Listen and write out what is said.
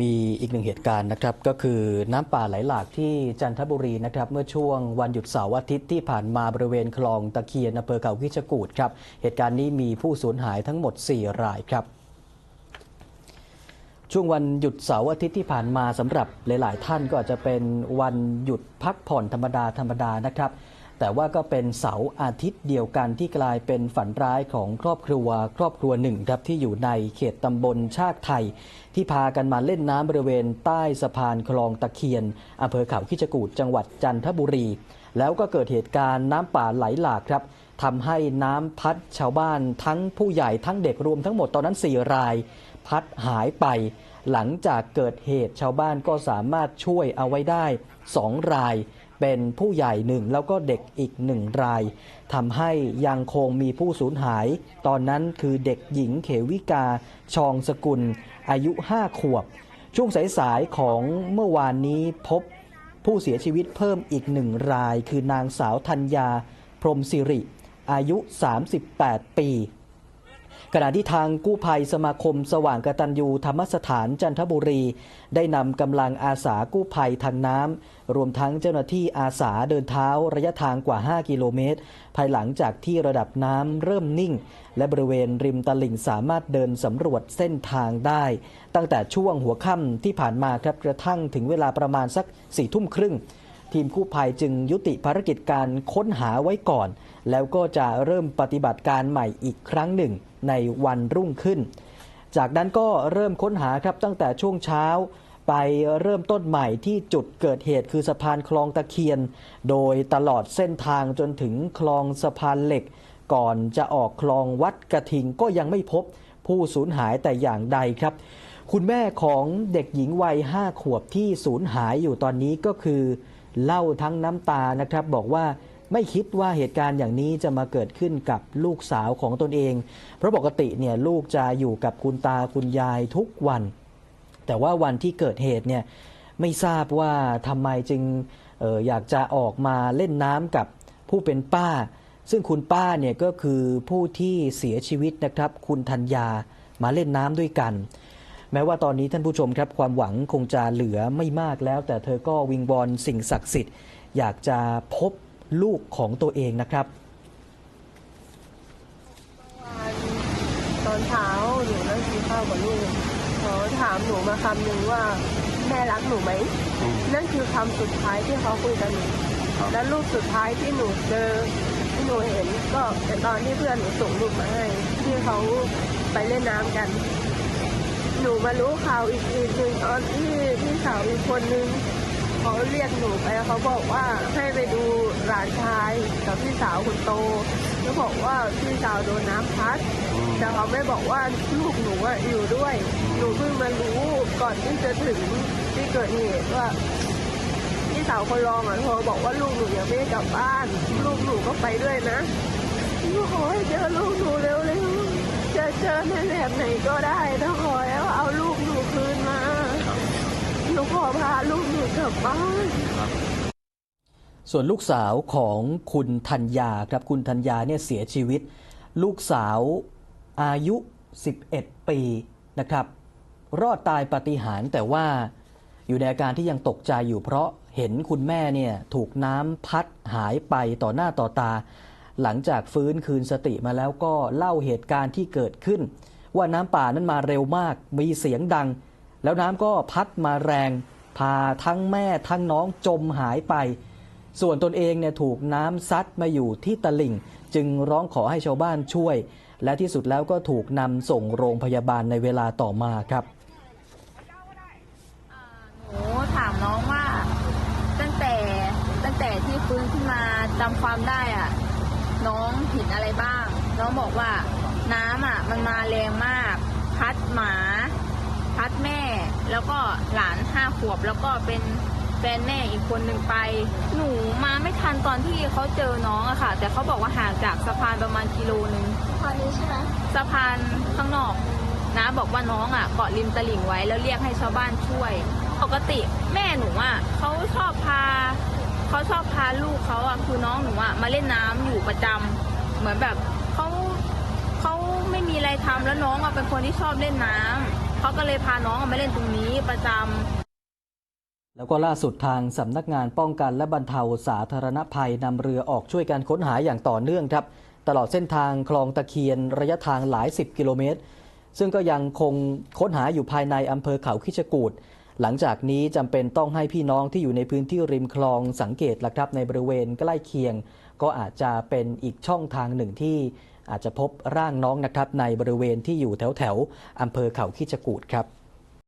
มีอีกหนึ่งเหตุการณ์นะครับ ก็คือน้ำป่าไหลหลากที่จันทบุรีนะครับ เมื่อช่วงวันหยุดเสาร์อาทิตย์ที่ผ่านมาบริเวณคลองตะเคียนอำเภอเขาคิชกูดครับ เหตุการณ์นี้มีผู้สูญหายทั้งหมด 4 รายครับช่วงวันหยุดเสาร์อาทิตย์ที่ผ่านมาสำหรับหลาย ๆ ท่านก็อาจจะเป็นวันหยุดพักผ่อนธรรมดาธรรมดานะครับ แต่ว่าก็เป็นเสาร์อาทิตย์เดียวกันที่กลายเป็นฝันร้ายของครอบครัว ครอบครัวหนึ่งครับที่อยู่ในเขตตำบลชาติไทย ที่พากันมาเล่นน้ำบริเวณใต้สะพานคลองตะเคียนอำเภอเขาคิชกูดจังหวัดจันทบุรี แล้วก็เกิดเหตุการณ์น้ำป่าไหลหลากครับทำให้น้ำพัดชาวบ้านทั้งผู้ใหญ่ทั้งเด็กรวมทั้งหมดตอนนั้น 4 ราย พัดหายไป หลังจากเกิดเหตุชาวบ้านก็สามารถช่วยเอาไว้ได้ 2 ราย เป็นผู้ใหญ่หนึ่งแล้วก็เด็กอีกหนึ่งรายทำให้ยังคงมีผู้สูญหาย ตอนนั้นคือเด็กหญิงเขวิกาชองสกุล อายุ 5 ขวบ ช่วงสายๆของเมื่อวานนี้พบผู้เสียชีวิตเพิ่มอีกหนึ่งราย คือนางสาวธัญญาพรมสิริ อายุ 38 ปี ขณะที่ทางกู้ภัยสมาคมสว่างกตัญญูธรรมสถานจันทบุรี ได้นำกำลังอาสากู้ภัยทางน้ำรวมทั้งเจ้าหน้าที่อาสาเดินเท้าระยะทางกว่า 5 กิโลเมตร ภายหลังจากที่ระดับน้ำเริ่มนิ่ง และบริเวณริมตลิ่งสามารถเดินสำรวจเส้นทางได้ ตั้งแต่ช่วงหัวค่ำที่ผ่านมาครับกระทั่งถึงเวลาประมาณสักสี่ทุ่มครึ่ง ทีมกู้ภัยจึงยุติภารกิจการค้นหาไว้ก่อน แล้วก็จะเริ่มปฏิบัติการใหม่อีกครั้งหนึ่งในวันรุ่งขึ้น จากนั้นก็เริ่มค้นหาครับตั้งแต่ช่วงเช้า ไปเริ่มต้นใหม่ที่จุดเกิดเหตุคือสะพานคลองตะเคียน โดยตลอดเส้นทางจนถึงคลองสะพานเหล็ก ก่อนจะออกคลองวัดกระทิงก็ยังไม่พบผู้สูญหายแต่อย่างใดครับ คุณแม่ของเด็กหญิงวัยห้าขวบที่สูญหายอยู่ตอนนี้ก็คือ เล่าทั้งน้ำตานะครับ บอกว่าไม่คิดว่าเหตุการณ์อย่างนี้จะมาเกิดขึ้นกับลูกสาวของตนเอง เพราะปกติเนี่ยลูกจะอยู่กับคุณตาคุณยายทุกวัน แต่ว่าวันที่เกิดเหตุเนี่ยไม่ทราบว่าทำไมจึงอออยากจะออกมาเล่นน้ำกับผู้เป็นป้า ซึ่งคุณป้าเนี่ยก็คือผู้ที่เสียชีวิตนะครับ คุณธัญญามาเล่นน้ำด้วยกัน แม้ว่าตอนนี้ท่านผู้ชมครับความหวังคงจะเหลือไม่มากแล้ว แต่เธอก็วิงวอนสิ่งศักดิ์สิทธิ์ อยากจะพบลูกของตัวเองนะครับวันตอนเช้าหนูนั่งกินข้าวกับลูกเขาถามหนูมาคำหนึ่งว่าแม่รักหนูไหม นั่นคือคำสุดท้ายที่เขาคุยกับหนูและรูปสุดท้ายที่หนูเจอที่หนูเห็นก็เป็นตอนที่เพื่อนหนูส่งรูปมาให้ที่เขาไปเล่นน้ำกันห นูมารู้ข่าวอีกทีหนึ่งตอนที่พี่สาวอีกคนนึงเขาเรียกหนูไปเขาบอกว่าให้ไปดูหลานชายกับพี่สาวคนโตแล้วบอกว่าพี่สาวโดนน้ำพัด แต่เขาไม่บอกว่าลูกหนูอะอยู่ด้วย หนูเพิ่งมารู้ก่อนที่จะถึงที่เกิดเหตุว่าพี่สาวคนรองอะโทรบอกว่าลูกหนูยังไม่ได้กลับบ้าน ลูกหนูก็ไปด้วยนะหนูขอให้เจอลูกหนูเร็วๆจะเจอในแบบไหนก็ได้ถ้าขอ หนูขอพาลูกหนูกลับบ้าน ส่วนลูกสาวของคุณธัญญาครับคุณธัญญาเนี่ยเสียชีวิต ลูกสาวอายุ 11 ปีนะครับ รอดตายปาฏิหาริย์แต่ว่าอยู่ในอาการที่ยังตกใจอยู่เพราะเห็นคุณแม่เนี่ยถูกน้ำพัดหายไปต่อหน้าต่อตา หลังจากฟื้นคืนสติมาแล้วก็เล่าเหตุการณ์ที่เกิดขึ้น ว่าน้ำป่านั้นมาเร็วมากมีเสียงดัง แล้วน้ำก็พัดมาแรง พาทั้งแม่ทั้งน้องจมหายไป ส่วนตนเองเนี่ยถูกน้ำซัดมาอยู่ที่ตลิ่ง จึงร้องขอให้ชาวบ้านช่วย และที่สุดแล้วก็ถูกนำส่งโรงพยาบาลในเวลาต่อมาครับหนูถามน้องว่าตั้งแต่ตั้งแต่ที่ฟื้นขึ้นมาจำความได้อะน้องเห็นอะไรบ้าง น้องบอกว่าน้ำอะมันมาแรงมาก พัดหมา แล้วก็หลานห้าขวบแล้วก็เป็นแฟนแม่อีกคนหนึ่งไป หนูมาไม่ทันตอนที่เขาเจอน้องอะค่ะ แต่เขาบอกว่าห่างจากสะพานประมาณกิโลนึงตอนนี้ใช่ไหมสะพานข้างนอกนะบอกว่าน้องอะเกาะริมตลิ่งไว้แล้วเรียกให้ชาวบ้านช่วย ปกติแม่หนูอะเขาชอบพาเขาชอบพาลูกเขาอะคือน้องหนูอะมาเล่นน้ำอยู่ประจำเหมือนแบบเขาเขาไม่มีอะไรทำแล้วน้องอะเป็นคนที่ชอบเล่นน้ำ เขาก็เลยพาน้องมาเล่นตรงนี้ประจำแล้วก็ล่าสุดทางสำนักงานป้องกันและบรรเทาสาธารณภัยนำเรือออกช่วยการค้นหาอย่างต่อเนื่องครับ ตลอดเส้นทางคลองตะเคียนระยะทางหลายสิบกิโลเมตร ซึ่งก็ยังคงค้นหาอยู่ภายในอำเภอเขาคิชกูดหลังจากนี้จำเป็นต้องให้พี่น้องที่อยู่ในพื้นที่ริมคลองสังเกตละครับในบริเวณใกล้เคียง ก็อาจจะเป็นอีกช่องทางหนึ่งที่ อาจจะพบร่างน้องนะครับในบริเวณที่อยู่แถวแถวอำเภอเขาคิจกูดครับ